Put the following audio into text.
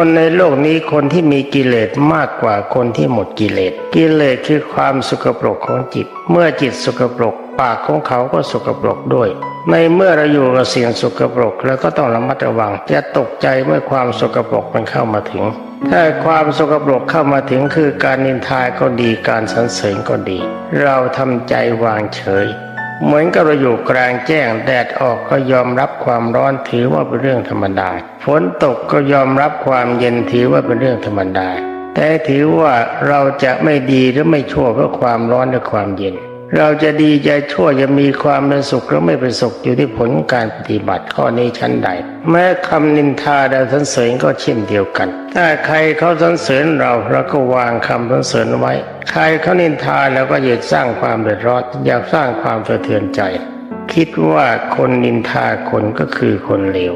คนในโลกนี้คนที่มีกิเลสมากกว่าคนที่หมดกิเลส กิเลสคือความสกปรกของจิต เมื่อจิตสกปรก ปากของเขาก็สกปรกด้วย ในเมื่อเราอยู่กับสิ่งสกปรกแล้วก็ต้องระมัดระวังจะตกใจเมื่อความสกปรกมันเข้ามาถึง ถ้าความสกปรกเข้ามาถึงคือการนินทาก็ดีการสรรเสริญก็ดี เราทำใจวางเฉย เหมือนกับเราอยู่กลางแจ้งแดดออกก็ยอมรับความร้อนถือว่าเป็นเรื่องธรรมดาฝนตกก็ยอมรับความเย็นถือว่าเป็นเรื่องธรรมดา แต่ถือว่าเราจะไม่ดีหรือไม่ชั่วเพราะความร้อนและความเย็น เราจะดีใจชั่วจะมีความเป็นสุขหรือไม่เป็นสุขอยู่ที่ผลการปฏิบัติข้อนี้ชั้นใด แม้คำนินทาและสรรเสริญก็เช่นเดียวกัน ถ้าใครเขาสรรเสริญเราเราก็วางคำสรรเสริญไว้ ใครเขานินทาแล้วก็อยากสร้างความเดือดร้อนอยากสร้างความสะเทือนใจ คิดว่าคนนินทาคนก็คือคนเลว